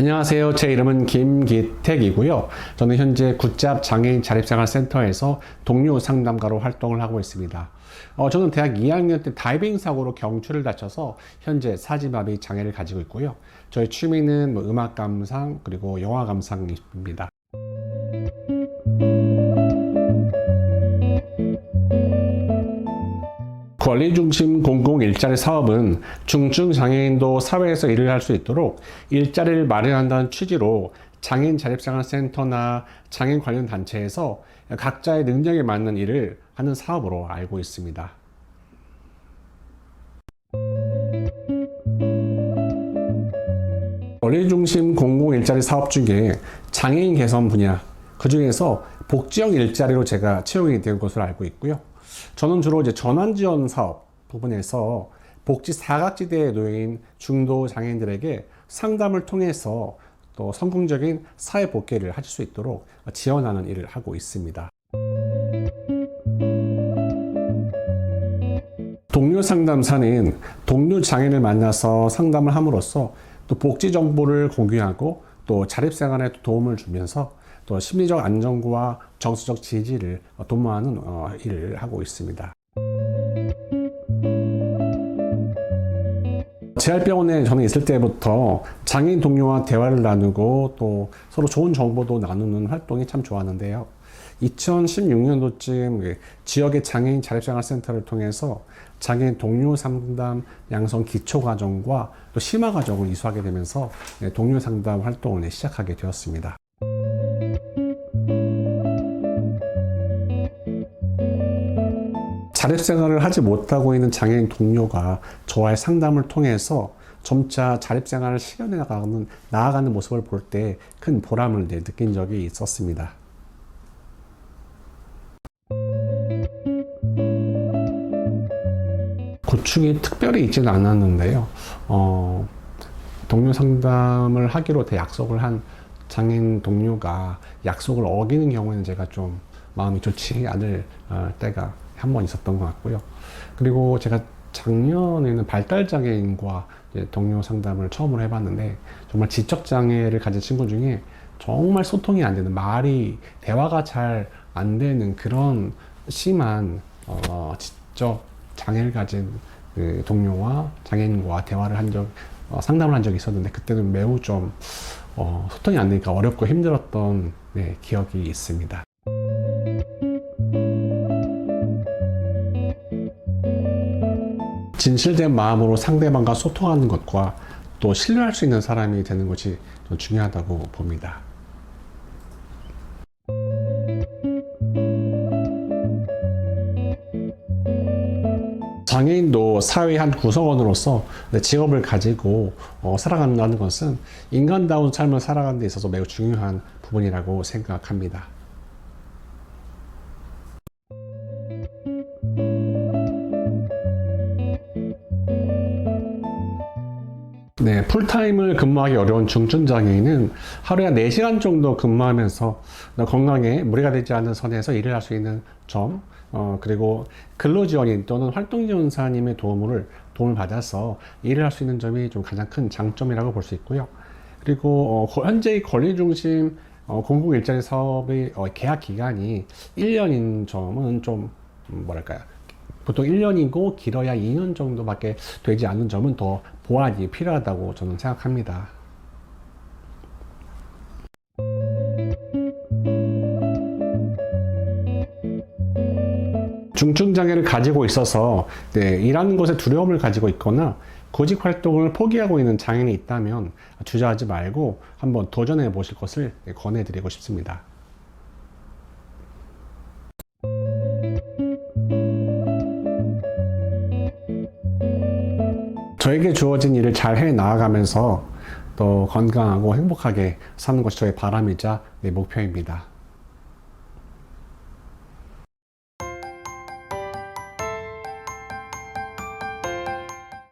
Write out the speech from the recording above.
안녕하세요. 제 이름은 김기택이고요. 저는 현재 굿잡 장애인 자립생활센터에서 동료 상담가로 활동을 하고 있습니다. 어, 저는 대학 2학년 때 다이빙 사고로 경추를 다쳐서 현재 사지마비 장애를 가지고 있고요. 저의 취미는 뭐 음악 감상 그리고 영화 감상입니다. 권리 중심 공공 일자리 사업은 중증 장애인도 사회에서 일을 할 수 있도록 일자리를 마련한다는 취지로 장애인 자립생활센터나 장애인 관련 단체에서 각자의 능력에 맞는 일을 하는 사업으로 알고 있습니다. 권리 중심 공공 일자리 사업 중에 장애인 개선 분야 그 중에서 복지형 일자리로 제가 채용이 된 것으로 알고 있고요. 저는 주로 이제 전환 지원 사업 부분에서 복지 사각지대에 놓인 중도 장애인들에게 상담을 통해서 또 성공적인 사회 복귀를 하실 수 있도록 지원하는 일을 하고 있습니다. 동료 상담사는 동료 장애인을 만나서 상담을 함으로써 또 복지 정보를 공유하고 또 자립생활에 도움을 주면서 또 심리적 안정과 정서적 지지를 도모하는 어, 일을 하고 있습니다. 재활병원에 저는 있을 때부터 장애인 동료와 대화를 나누고 또 서로 좋은 정보도 나누는 활동이 참 좋았는데요. 2016년도쯤 지역의 장애인 자립생활센터를 통해서 장애인 동료 상담 양성 기초 과정과 또 심화 과정을 이수하게 되면서 네, 동료 상담 활동을 시작하게 되었습니다. 자립생활을 하지 못하고 있는 장애인 동료가 저와의 상담을 통해서 점차 자립생활을 실현해 나가는, 나아가는 모습을 볼 때 큰 보람을 느낀 적이 있었습니다. 고충이 특별히 있지는 않았는데요. 어, 동료 상담을 하기로 대 약속을 한 장애인 동료가 약속을 어기는 경우에는 제가 좀 마음이 좋지 않을 어, 때가 한 번 있었던 것 같고요. 그리고 제가 작년에는 발달 장애인과 동료 상담을 처음으로 해봤는데 정말 지적 장애를 가진 친구 중에 정말 소통이 안 되는 말이 대화가 잘 안 되는 그런 심한 어, 지적 장애를 가진 그 동료와 장애인과 대화를 한 적, 어, 상담을 한 적이 있었는데 그때는 매우 좀 어, 소통이 안 되니까 어렵고 힘들었던 네, 기억이 있습니다. 진실된 마음으로 상대방과 소통하는 것과 또 신뢰할 수 있는 사람이 되는 것이 중요하다고 봅니다. 장애인도 사회의 한 구성원으로서 직업을 가지고 어, 살아간다는 것은 인간다운 삶을 살아가는 데 있어서 매우 중요한 부분이라고 생각합니다. 풀타임을 근무하기 어려운 중증 장애인은 하루에 한 4시간 정도 근무하면서 건강에 무리가 되지 않는 선에서 일을 할 수 있는 점, 어, 그리고 근로지원인 또는 활동지원사님의 도움을, 도움을 받아서 일을 할 수 있는 점이 좀 가장 큰 장점이라고 볼 수 있고요. 그리고 어, 현재의 권리중심 어, 공공일자리 사업의 어, 계약 기간이 1년인 점은 좀 음, 뭐랄까요. 보통 1년이고 길어야 2년 정도밖에 되지 않는 점은 더 보완이 필요하다고 저는 생각합니다. 중증 장애를 가지고 있어서 네, 일하는 것에 두려움을 가지고 있거나 구직 활동을 포기하고 있는 장애인이 있다면 주저하지 말고 한번 도전해 보실 것을 권해드리고 싶습니다. 저에게 주어진 일을 잘 해 나아가면서 또 건강하고 행복하게 사는 것이 저의 바람이자 내 목표입니다.